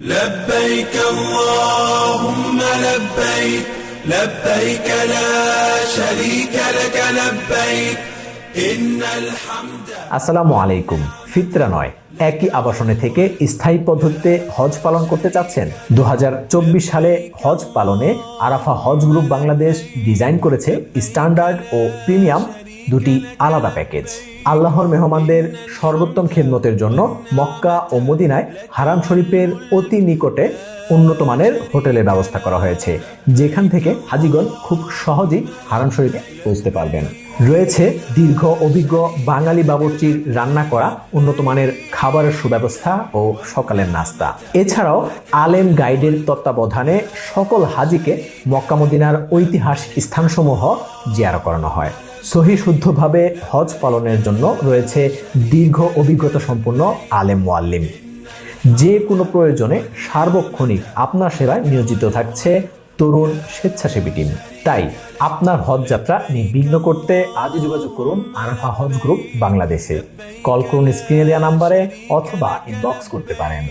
لبيك اللهم لبيك لبيك لا شريك لك لبيك إن الحمد আসসালামু আলাইকুম ফিতরা নয় একই আবাসনে থেকে স্থায়ী পদ্ধতিতে হজ পালন করতে চাচ্ছেন দু সালে হজ পালনে আরাফা হজ গ্রুপ বাংলাদেশ ডিজাইন করেছে স্ট্যান্ডার্ড ও প্রিমিয়াম দুটি আলাদা প্যাকেজ। আল্লাহর মেহমানদের সর্বোত্তম খেদমতের জন্য মক্কা ও মদিনায় হারাম শরীফের অতি নিকটে উন্নত মানের হোটেলের ব্যবস্থা করা হয়েছে। যেখান থেকে হাজিগণ খুব সহজেই হারাম শরীফে পৌঁছতে পারবেন। রয়েছে দীর্ঘ, অভিজ্ঞ বাঙালি বাবুর্চির রান্না করা উন্নত মানের খাবারের সুব্যবস্থা ও সকালের নাস্তা। এছাড়াও আলেম গাইডের তত্ত্বাবধানে সকল হাজিকে মক্কা মদিনার ঐতিহাস স্থানসমূহ জিয়ারা করানো হয়। সহি শুদ্ধভাবে হজ পালনের জন্য রয়েছে দীর্ঘ অভিজ্ঞতা সম্পন্ন আলেম মোয়াল্লিম যে কোনো প্রয়োজনে সার্বক্ষণিক আপনার সেবায় নিয়োজিত থাকছে তরুণ স্বেচ্ছাসেবী টিম। তাই আপনার হজ যাত্রা নির্বিঘ্ন করতে আজই যোগাযোগ করুন আরাফা হজ গ্রুপ বাংলাদেশে। কল করুন স্ক্রিনে দেওয়া নাম্বারে অথবা ইনবক্স করতে পারেন।